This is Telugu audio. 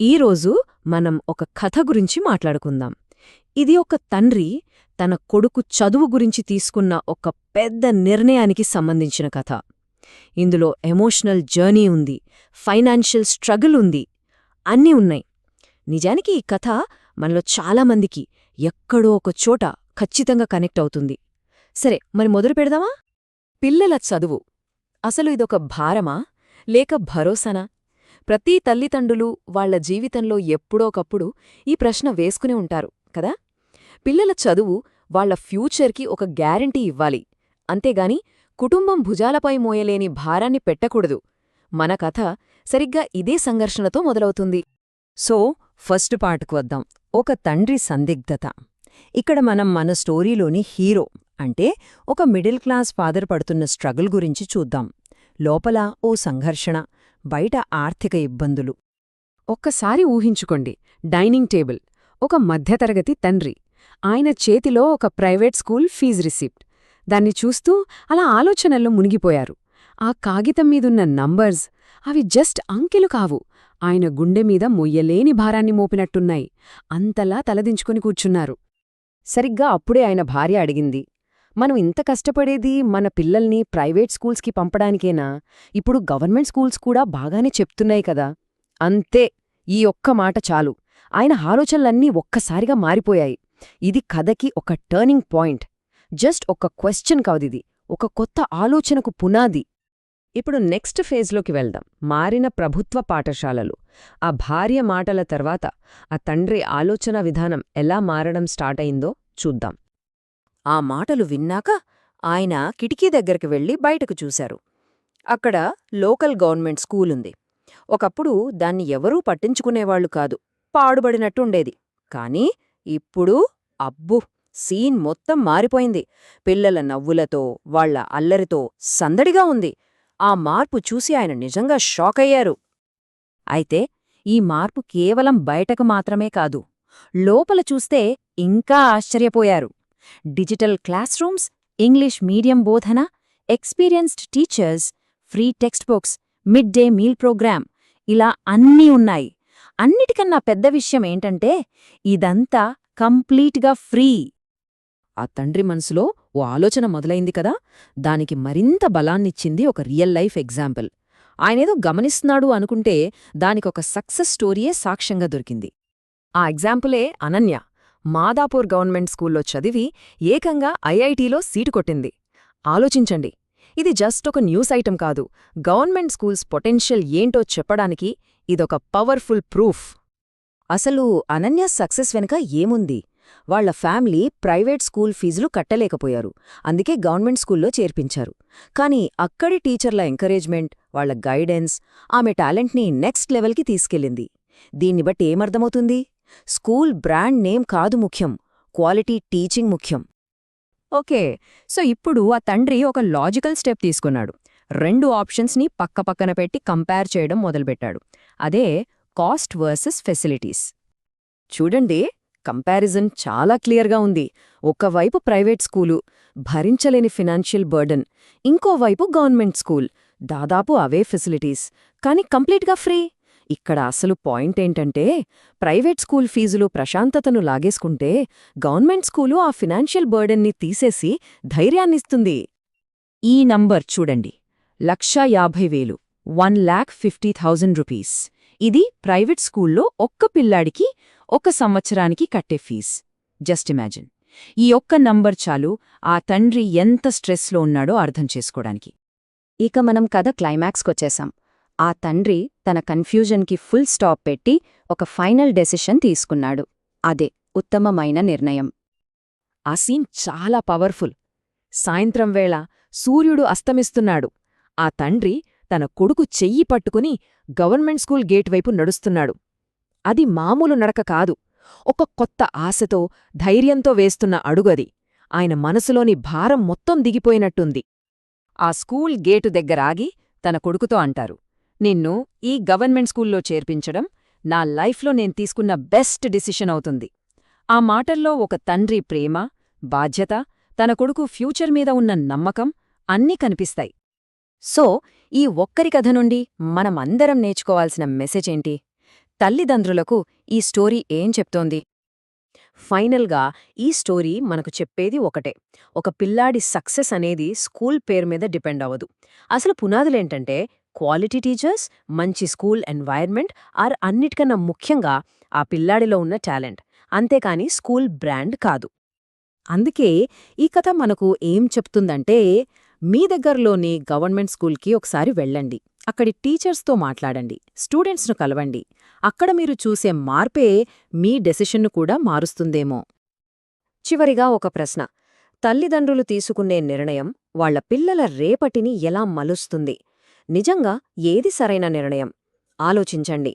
ఈరోజు మనం ఒక కథ గురించి మాట్లాడుకుందాం. ఇది ఒక తండ్రి తన కొడుకు చదువు గురించి తీసుకున్న ఒక పెద్ద నిర్ణయానికి సంబంధించిన కథ. ఇందులో ఎమోషనల్ జర్నీ ఉంది ఫైనాన్షియల్ స్ట్రగుల్ ఉంది అన్నీ ఉన్నాయి. నిజానికి ఈ కథ మనలో చాలామందికి ఎక్కడో ఒక చోట ఖచ్చితంగా కనెక్ట్ అవుతుంది. సరే మరి మొదలు పెడదామా? పిల్లల చదువు. అసలు ఇదొక భారమా? లేక భరోసానా? ప్రతి తల్లిదండ్రులు వాళ్ళ జీవితంలో ఎప్పుడోకప్పుడు ఈ ప్రశ్న వేసుకునే ఉంటారు కదా? పిల్లల చదువు వాళ్ళ ఫ్యూచర్కి ఒక గ్యారంటీ ఇవ్వాలి. అంతేగాని కుటుంబం భుజాలపై మోయలేని భారాన్ని పెట్టకూడదు. మన కథ సరిగ్గా ఇదే సంఘర్షణతో మొదలవుతుంది. సో ఫస్ట్ పార్ట్కు వద్దాం. ఒక తండ్రి సందిగ్ధత. ఇక్కడ మనం మన స్టోరీలోని హీరో అంటే ఒక మిడిల్ క్లాస్ ఫాదర్ పడుతున్న స్ట్రగుల్ గురించి చూద్దాం. లోపల ఓ సంఘర్షణ. బయట ఆర్థిక ఇబ్బందులు. ఒక్కసారి ఊహించుకోండి డైనింగ్ టేబుల్ ఒక మధ్యతరగతి తండ్రి. ఆయన చేతిలో ఒక ప్రైవేట్ స్కూల్ ఫీజు రిసిప్ట్. దాన్ని చూస్తూ అలా ఆలోచనల్లో మునిగిపోయారు. ఆ కాగితం మీదున్న నంబర్స్ అవి జస్ట్ అంకెలు కావు. ఆయన గుండె మీద మొయ్యలేని భారాన్ని మోపినట్టున్నాయి. అంతలా తలదించుకొని కూర్చున్నారు. సరిగ్గా అప్పుడే ఆయన భార్య అడిగింది మనం ఇంత కష్టపడేది మన పిల్లల్ని ప్రైవేట్ స్కూల్స్కి పంపడానికేనా? ఇప్పుడు గవర్నమెంట్ స్కూల్స్ కూడా బాగానే చెప్తున్నాయి కదా. అంతే ఈ ఒక్క మాట చాలు. ఆయన ఆలోచనలన్నీ ఒక్కసారిగా మారిపోయాయి. ఇది కథకి ఒక టర్నింగ్ పాయింట్ జస్ట్ ఒక క్వశ్చన్ కాదిది. ఒక కొత్త ఆలోచనకు పునాది. ఇప్పుడు నెక్స్ట్ ఫేజ్లోకి వెళ్దాం. మారిన ప్రభుత్వ పాఠశాలలు. ఆ భార్య మాటల తర్వాత ఆ తండ్రి ఆలోచన విధానం ఎలా మారడం స్టార్ట్ అయిందో చూద్దాం. ఆ మాటలు విన్నాక ఆయన కిటికీ దగ్గరికి వెళ్ళి బయటకు చూశారు. అక్కడ లోకల్ గవర్నమెంట్ స్కూలుంది. ఒకప్పుడు దాన్ని ఎవరూ పట్టించుకునేవాళ్ళు కాదు. పాడుబడినట్టుండేది. కాని ఇప్పుడు అబ్బు! సీన్ మొత్తం మారిపోయింది. పిల్లల నవ్వులతో వాళ్ళ అల్లరితో సందడిగా ఉంది. ఆ మార్పు చూసి ఆయన నిజంగా షాకయ్యారు అయితే ఈ మార్పు కేవలం బయటకు మాత్రమే కాదు లోపల చూస్తే ఇంకా ఆశ్చర్యపోయారు. Digital class rooms English medium బోధన experienced teachers free text books mid day meal program ఇలా అన్నీ ఉన్నాయి. అన్నిటికన్నా పెద్ద విషయం ఏంటంటే ఇదంతా కంప్లీట్గా ఫ్రీ. ఆ తండ్రి మనసులో ఓ ఆలోచన మొదలైంది కదా? దానికి మరింత బలాన్నిచ్చింది ఒక రియల్ లైఫ్ ఎగ్జాంపుల్. ఆయనేదో గమనిస్తున్నాడు అనుకుంటే దానికొక సక్సెస్ స్టోరీయే సాక్ష్యంగా దొరికింది. ఆ ఎగ్జాంపులే అనన్య. మాదాపూర్ గవర్నమెంట్ స్కూల్లో చదివి ఏకంగా ఐఐటీలో సీటు కొట్టింది. ఆలోచించండి. ఇది జస్ట్ ఒక న్యూస్ ఐటెం కాదు. గవర్నమెంట్ స్కూల్స్ పొటెన్షియల్ ఏంటో చెప్పడానికి ఇదొక పవర్ఫుల్ ప్రూఫ్. అసలు అనన్య సక్సెస్ వెనుక ఏముంది? వాళ్ళ ఫ్యామిలీ ప్రైవేట్ స్కూల్ ఫీజులు కట్టలేకపోయారు. అందుకే గవర్నమెంట్ స్కూల్లో చేర్పించారు. కాని అక్కడి టీచర్ల ఎంకరేజ్మెంట్ వాళ్ళ గైడెన్స్ ఆమె టాలెంట్ని నెక్స్ట్ లెవెల్కి తీసుకెళ్ళింది. దీన్ని బట్టి ఏమర్థమవుతుంది? స్కూల్ బ్రాండ్ నేమ్ కాదు ముఖ్యం క్వాలిటీ టీచింగ్ ముఖ్యం. ఓకే సో ఇప్పుడు ఆ తండ్రి ఒక లాజికల్ స్టెప్ తీసుకున్నాడు. రెండు ఆప్షన్స్ని పక్కపక్కన పెట్టి కంపేర్ చేయడం మొదలుపెట్టాడు. అదే కాస్ట్ వర్సెస్ ఫెసిలిటీస్. చూడండి కంపారిజన్ చాలా క్లియర్గా ఉంది. ఒకవైపు ప్రైవేట్ స్కూలు భరించలేని ఫినాన్షియల్ బర్డన్. ఇంకోవైపు గవర్నమెంట్ స్కూల్ దాదాపు అవే ఫెసిలిటీస్. కానీ కంప్లీట్గా ఫ్రీ. ఇక్కడ అసలు పాయింట్ ఏంటంటే ప్రైవేట్ స్కూల్ ఫీజులు ప్రశాంతతను లాగేసుకుంటే గవర్నమెంట్ స్కూలు ఆ ఫినాన్షియల్ బర్డెన్ని తీసేసి ధైర్యాన్నిస్తుంది. ఈ నంబర్ చూడండి. లక్షా యాభై వేలు one lakh fifty thousand rupees. ఇది ప్రైవేట్ స్కూల్లో ఒక్క పిల్లాడికి ఒక సంవత్సరానికి కట్టే ఫీజ్. Just imagine. ఈ ఒక్క నంబర్ చాలు ఆ తండ్రి ఎంత స్ట్రెస్లో ఉన్నాడో అర్థం చేసుకోడానికి ఇక మనం కథ క్లైమాక్స్కొచ్చేసాం. ఆ తండ్రి తన కన్ఫ్యూజన్కి ఫుల్ స్టాప్ పెట్టి ఒక ఫైనల్ డెసిషన్ తీసుకున్నాడు. అదే ఉత్తమమైన నిర్ణయం. ఆ సీన్ చాలా పవర్ఫుల్. సాయంత్రం వేళ సూర్యుడు అస్తమిస్తున్నాడు. ఆ తండ్రి తన కొడుకు చెయ్యి పట్టుకుని గవర్నమెంట్ స్కూల్ గేట్ వైపు నడుస్తున్నాడు. అది మామూలు నడక కాదు. ఒక కొత్త ఆశతో ధైర్యంతో వేస్తున్న అడుగది. ఆయన మనసులోని భారం మొత్తం దిగిపోయినట్టుంది. ఆ స్కూల్ గేటు దగ్గరాగి తన కొడుకుతో అంటారు. నిన్ను ఈ గవర్నమెంట్ స్కూల్లో చేర్పించడం నా లైఫ్లో నేను తీసుకున్న బెస్ట్ డిసిషన్ అవుతుంది. ఆ మాటల్లో ఒక తండ్రి ప్రేమ బాధ్యత తన కొడుకు ఫ్యూచర్ మీద ఉన్న నమ్మకం అన్నీ కనిపిస్తాయి. సో ఈ ఒక్కరి కథ నుండి మనమందరం నేర్చుకోవాల్సిన మెసేజ్ ఏంటి? తల్లిదండ్రులకు ఈ స్టోరీ ఏం చెప్తోంది? ఫైనల్గా ఈ స్టోరీ మనకు చెప్పేది ఒకటే. ఒక పిల్లాడి సక్సెస్ అనేది స్కూల్ పేరు మీద డిపెండ్ అవ్వదు. అసలు పునాదులేంటంటే క్వాలిటీ టీచర్స్ మంచి స్కూల్ ఎన్వైర్న్మెంట్ ఆర్ అన్నిటికన్నా ముఖ్యంగా ఆ పిల్లాడిలో ఉన్న టాలెంట్. అంతేకాని స్కూల్ బ్రాండ్ కాదు. అందుకే ఈ కథ మనకు ఏం చెప్తుందంటే మీ దగ్గరలోని గవర్నమెంట్ స్కూల్కి ఒకసారి వెళ్ళండి. అక్కడి టీచర్స్తో మాట్లాడండి. స్టూడెంట్స్ను కలవండి. అక్కడ మీరు చూసే మార్పే మీ డెసిషన్ను కూడా మారుస్తుందేమో. చివరిగా ఒక ప్రశ్న. తల్లిదండ్రులు తీసుకునే నిర్ణయం వాళ్ళ పిల్లల రేపటిని ఎలా మలుస్తుంది? నిజంగా ఏది సరైన నిర్ణయం? ఆలోచించండి.